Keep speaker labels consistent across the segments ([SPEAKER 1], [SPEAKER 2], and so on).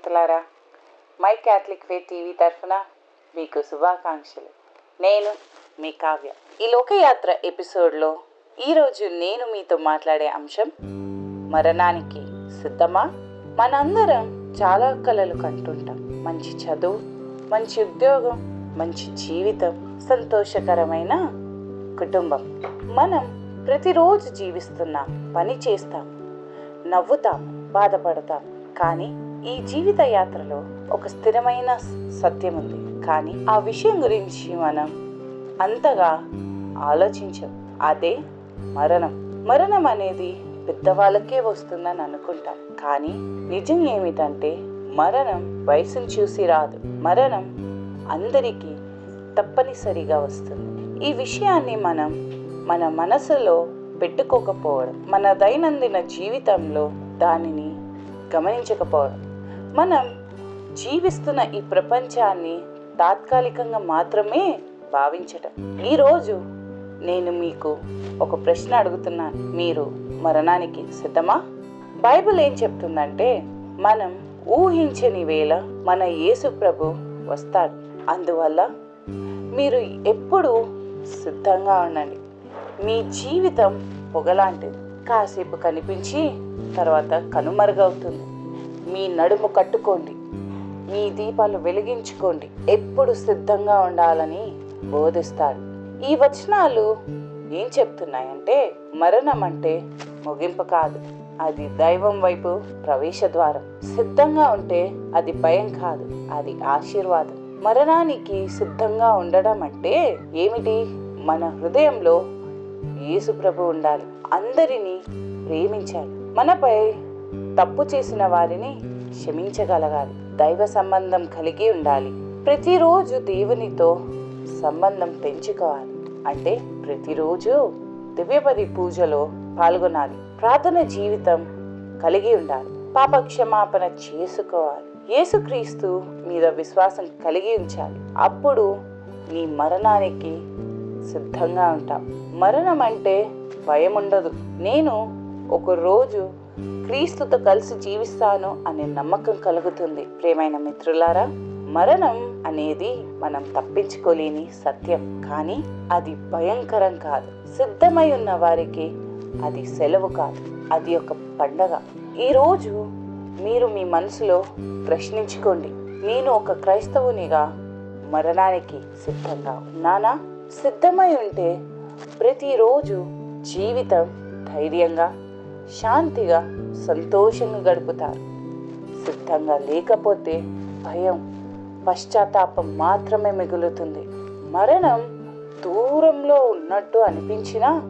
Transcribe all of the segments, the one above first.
[SPEAKER 1] స్నేహితులారా my Catholic ఫే TV తరఫున మీకు శుభాకాంక్షలు. నేను మీ కావ్య. ఈ లోకయాత్ర ఎపిసోడ్లో ఈరోజు నేను మీతో మాట్లాడే అంశం మరణానికి సిద్ధమా? మనందరం చాలా కలలు కంటుంటాం. మంచి చదువు మంచి ఉద్యోగం మంచి జీవితం సంతోషకరమైన కుటుంబం. మనం ప్రతిరోజు జీవిస్తున్నాం పని చేస్తాం నవ్వుతాం బాధపడతాం. కానీ ఈ జీవిత యాత్రలో ఒక స్థిరమైన సత్యం ఉంది కానీ ఆ విషయం గురించి మనం అంతగా ఆలోచించం అదే మరణం. మరణం అనేది పెద్దవాళ్ళకే వస్తుందని అనుకుంటాం. కానీ నిజం ఏమిటంటే మరణం వయసును చూసి రాదు. మరణం అందరికీ తప్పనిసరిగా వస్తుంది. ఈ విషయాన్ని మనం మన మనసులో పెట్టుకోకపోవడం మన దైనందిన జీవితంలో దానిని గమనించకపోవడం మనం జీవిస్తున్న ఈ ప్రపంచాన్ని తాత్కాలికంగా మాత్రమే భావించటం. ఈరోజు నేను మీకు ఒక ప్రశ్న అడుగుతున్నాను. మీరు మరణానికి సిద్ధమా? బైబిల్ ఏం చెప్తుందంటే మనం ఊహించని వేళ మన యేసు ప్రభు వస్తాడు. అందువల్ల మీరు ఎప్పుడూ సిద్ధంగా ఉండండి. మీ జీవితం పొగలాంటిది. కాసేపు కనిపించి తర్వాత కనుమరుగవుతుంది. మీ నడుము కట్టుకోండి. మీ దీపాలు వెలిగించుకోండి. ఎప్పుడు సిద్ధంగా ఉండాలని బోధిస్తాడు. ఈ వచనాలు ఏం చెప్తున్నాయంటే మరణం అంటే ముగింపు కాదు. అది దైవం వైపు ప్రవేశ ద్వారం. సిద్ధంగా ఉంటే అది భయం కాదు. అది ఆశీర్వాదం. మరణానికి సిద్ధంగా ఉండడం అంటే ఏమిటి? మన హృదయంలో యేసు ప్రభు ఉండాలి. అందరినీ ప్రేమించాలి. మనపై తప్పు చేసిన వారిని క్షమించగలగాలి. దైవ సంబంధం కలిగి ఉండాలి. ప్రతిరోజు దేవునితో సంబంధం పెంచుకోవాలి. అంటే ప్రతిరోజు దివ్యపది పూజలో పాల్గొనాలి. ప్రార్థన జీవితం కలిగి ఉండాలి. పాప క్షమాపణ చేసుకోవాలి. యేసుక్రీస్తు మీద విశ్వాసం కలిగి ఉంచాలి. అప్పుడు నీ మరణానికి సిద్ధంగా ఉంటాం. మరణం అంటే భయం ఉండదు నేను ఒకరోజు క్రీస్తుతో కలిసి జీవిస్తాను అనే నమ్మకం కలుగుతుంది. ప్రేమైన మిత్రులారా మరణం అనేది మనం తప్పించుకోలేని సత్యం. కానీ అది భయంకరం కాదు. సిద్ధమై ఉన్న వారికి అది సెలవు కాదు. అది ఒక పండగ. ఈరోజు మీరు మీ మనసులో ప్రశ్నించుకోండి. నేను ఒక క్రైస్తవునిగా మరణానికి సిద్ధంగా ఉన్నానా? సిద్ధమై ఉంటే ప్రతిరోజు జీవితం ధైర్యంగా శాంతిగా సంతోషంగా గడుపుతారు. సిద్ధంగా లేకపోతే భయం పశ్చాత్తాపం మాత్రమే మిగులుతుంది. మరణం దూరంలో ఉన్నట్టు అనిపించినా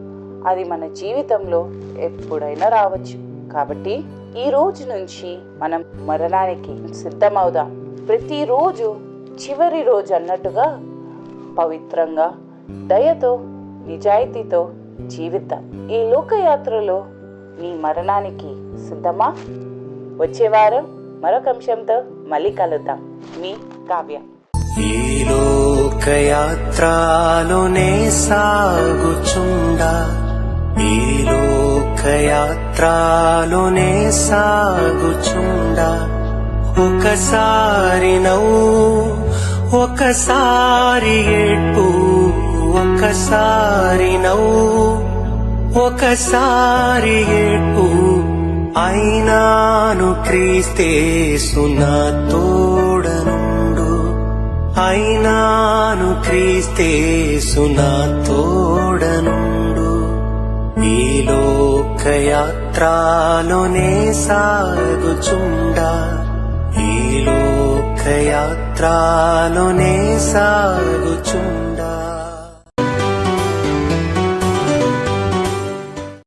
[SPEAKER 1] అది మన జీవితంలో ఎప్పుడైనా రావచ్చు. కాబట్టి ఈ రోజు నుంచి మనం మరణానికి సిద్ధమవుదాం. ప్రతిరోజు చివరి రోజు అన్నట్టుగా పవిత్రంగా దయతో నిజాయితీతో జీవిద్దాం. ఈ లోకయాత్రలో నీ మరణానికి సిద్ధమా? వచ్చేవారం మరొక అంశంతో మళ్ళీ కలుద్దాం. మీ కావ్య.
[SPEAKER 2] ఈ లోకయాత్రలోనే సాగుచుండా. ఈ లోకయాత్రలోనే సాగుచుండా. ఒకసారి నవ్వు ఒకసారి ఏడ్పు ఒకసారి నవ్వు. ఒకసారి ఏడ్పు అయినాను క్రీస్తేసునా తోడనుండు. అయినాను క్రీస్తేసునా తోడనుండు. ఈ లోకయాత్రలోనే సాగుచుండా. ఈ లోకయాత్రలోనే సాగుచుండా.